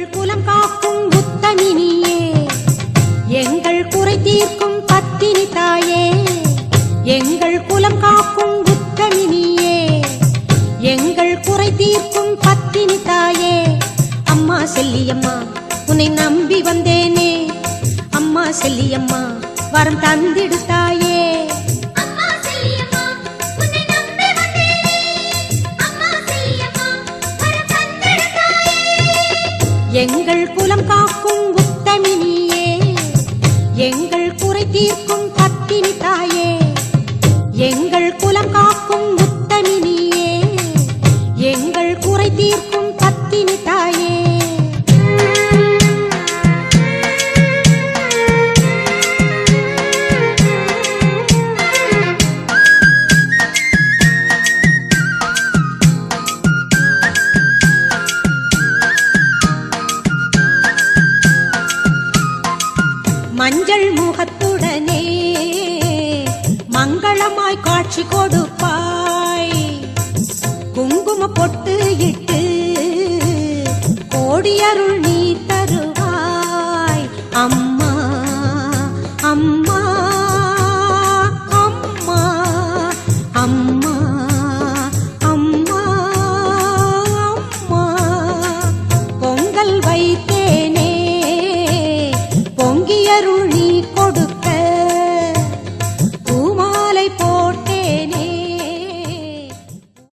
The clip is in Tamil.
எங்கள் குலம் காக்கும் உத்தமினியே எங்கள் குறை தீர்க்கும் பத்தினி தாயே. எங்கள் குலம் காக்கும் உத்தமினியே எங்கள் குறை தீர்க்கும் பத்தினி தாயே. அம்மா செல்லியம்மா உன்னை நம்பி வந்தேனே. அம்மா செல்லியம்மா வரம் தந்திடு எங்கள் குலம் காக்கும் உத்தமினியே. எங்கள் குறை தீர்க்கும் பத்தினி தாயே. எங்கள் குலம் காக்கும் உத்தமினியே. எங்கள் குறை தீர்க்கும் பத்தினி தாயே. மஞ்சள் முகத்துடனே மங்களமாய் காட்சி கொடுப்பாய். குங்கும பொட்டு இட்டு கோடியருள் நீ தருவாய். அம்மா ser un